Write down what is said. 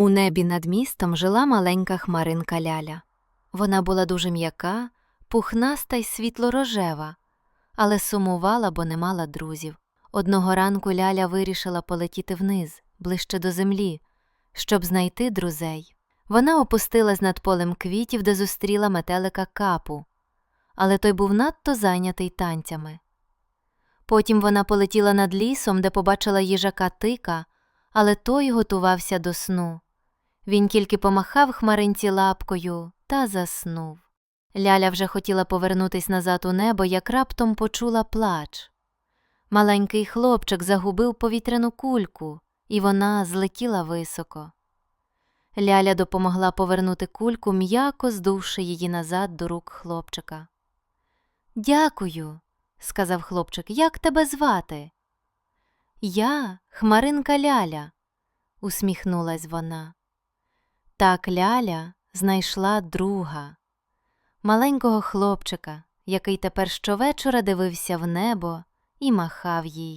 У небі над містом жила маленька хмаринка Ляля. Вона була дуже м'яка, пухнаста й світло-рожева, але сумувала, бо не мала друзів. Одного ранку Ляля вирішила полетіти вниз, ближче до землі, щоб знайти друзей. Вона опустилась над полем квітів, де зустріла метелика капу, але той був надто зайнятий танцями. Потім вона полетіла над лісом, де побачила їжака тика, але той готувався до сну. Він тільки помахав хмаринці лапкою та заснув. Ляля вже хотіла повернутись назад у небо, як раптом почула плач. Маленький хлопчик загубив повітряну кульку, і вона злетіла високо. Ляля допомогла повернути кульку, м'яко здувши її назад до рук хлопчика. Дякую, сказав хлопчик. Як тебе звати? Я Хмаринка Ляля, усміхнулась вона. Так Ляля знайшла друга, маленького хлопчика, який тепер щовечора дивився в небо і махав їй.